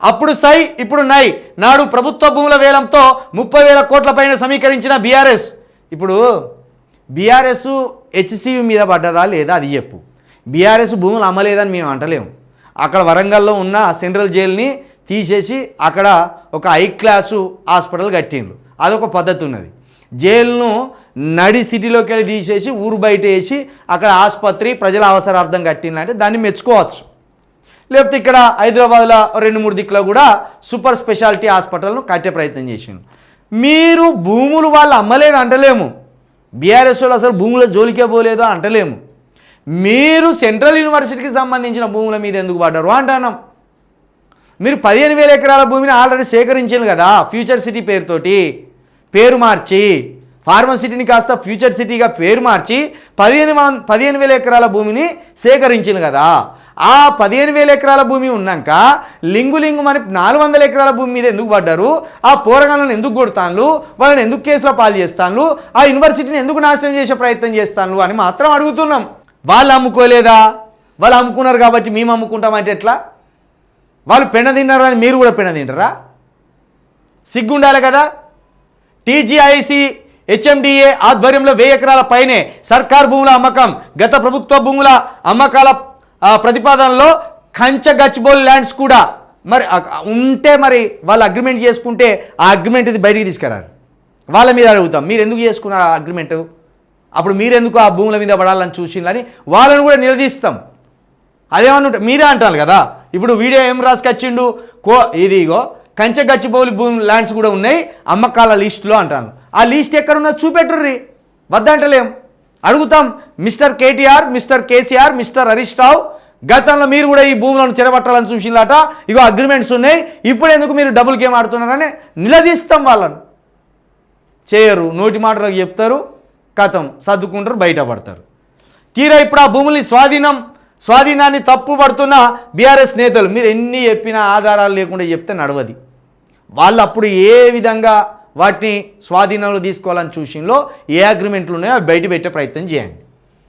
అప్పుడు సై ఇప్పుడు నై. నాడు ప్రభుత్వ భూముల వేలంతో ముప్పై వేల కోట్ల పైన సమీకరించిన బీఆర్ఎస్. ఇప్పుడు బీఆర్ఎస్ హెచ్సియు మీద పడ్డదా లేదా అది చెప్పు. బీఆర్ఎస్ భూములు అమ్మలేదని మేము అంటలేము. అక్కడ వరంగల్లో ఉన్న సెంట్రల్ జైల్ని తీసేసి అక్కడ ఒక హై క్లాసు హాస్పిటల్ కట్టిండ్రు. అదొక పద్ధతి ఉన్నది. జైలును నడి సిటీలోకి వెళ్ళి తీసేసి ఊరు బయట వేసి అక్కడ ఆసుపత్రి ప్రజల అవసరార్థం కట్టిందంటే దాన్ని మెచ్చుకోవచ్చు. లేకపోతే ఇక్కడ హైదరాబాద్లో రెండు మూడు దిక్కులో కూడా సూపర్ స్పెషాలిటీ హాస్పిటల్ను కట్టే ప్రయత్నం చేసిండు. మీరు భూములు వాళ్ళు అమ్మలేని అంటలేము. బీఆర్ఎస్ వాళ్ళు అసలు భూముల జోలికే పోలేదో అంటలేము. మీరు సెంట్రల్ యూనివర్సిటీకి సంబంధించిన భూముల మీద ఎందుకు పడ్డారు అంటున్నాం. మీరు పదిహేను వేల ఎకరాల భూమిని ఆల్రెడీ సేకరించాను కదా ఫ్యూచర్ సిటీ పేరుతోటి. పేరు మార్చి ఫార్మసిటీని కాస్త ఫ్యూచర్ సిటీగా పేరు మార్చి పదిహేను పదిహేను వేల ఎకరాల భూమిని సేకరించాను కదా. ఆ పదిహేను వేల ఎకరాల భూమి ఉన్నాక లింగు లింగు మరి నాలుగు వందల ఎకరాల భూమి మీద ఎందుకు పడ్డారు? ఆ పోరగాళ్ళని ఎందుకు కొడతాను వాళ్ళని ఎందుకు కేసులో పాలు చేస్తాను ఆ యూనివర్సిటీని ఎందుకు నాశనం చేసే ప్రయత్నం చేస్తాను అని మాత్రం అడుగుతున్నాం. వాళ్ళు అమ్ముకోలేదా? వాళ్ళు అమ్ముకున్నారు కాబట్టి మేము అమ్ముకుంటామంటే ఎట్లా? వాళ్ళు పెండ తిన్నారు అని మీరు కూడా పెండ తింటారా సిగ్గుండాలి కదా? టీజీఐసి హెచ్ఎండిఏ ఆధ్వర్యంలో వెయ్యి ఎకరాల పైనే సర్కార్ భూముల అమ్మకం గత ప్రభుత్వ భూముల అమ్మకాల ప్రతిపాదనలో కంచ గచ్చిబౌల్ ల్యాండ్స్ కూడా మరి ఉంటే మరి వాళ్ళు అగ్రిమెంట్ చేసుకుంటే ఆ అగ్రిమెంట్ ఇది బయటికి తీసుకురారు వాళ్ళ మీద అడుగుతాం మీరు ఎందుకు చేసుకున్నారు ఆ అగ్రిమెంట్? అప్పుడు మీరెందుకు ఆ భూముల మీద పడాలని చూసిందని వాళ్ళని కూడా నిలదీస్తాం. అదేమన్నా మీరే అంటారు కదా ఇప్పుడు వీడియో ఏం రాసుకొచ్చిండు? కో ఇది ఇగో కంచె గచ్చిబౌలి భూమి ల్యాండ్స్ కూడా ఉన్నాయి అమ్మకాల లిస్టులో అంటాను ఆ లిస్ట్ ఎక్కడున్నా చూపెట్టుర్రి వద్దంటలేం. అడుగుతాం mister KTR mister KCR mister Harish Rao గతంలో మీరు కూడా ఈ భూములను చెరబట్టాలని చూసిందట ఇగో అగ్రిమెంట్స్ ఉన్నాయి. ఇప్పుడు ఎందుకు మీరు డబుల్ గేమ్ ఆడుతున్నారని నిలదీస్తాం వాళ్ళను. చేయరు. నోటి మాటలకు చెప్తారు. కథం సర్దుకుంటారు. బయటపడతారు. తీరా ఇప్పుడు ఆ భూముల్ని స్వాధీనం స్వాధీనాన్ని తప్పు పడుతున్న బీఆర్ఎస్ నేతలు మీరు ఎన్ని చెప్పినా ఆధారాలు లేకుండా చెప్తే నడవది. వాళ్ళు అప్పుడు ఏ విధంగా వాటిని స్వాధీనంలో తీసుకోవాలని చూసినలో ఏ అగ్రిమెంట్లు ఉన్నాయో అవి బయట పెట్టే ప్రయత్నం చేయండి.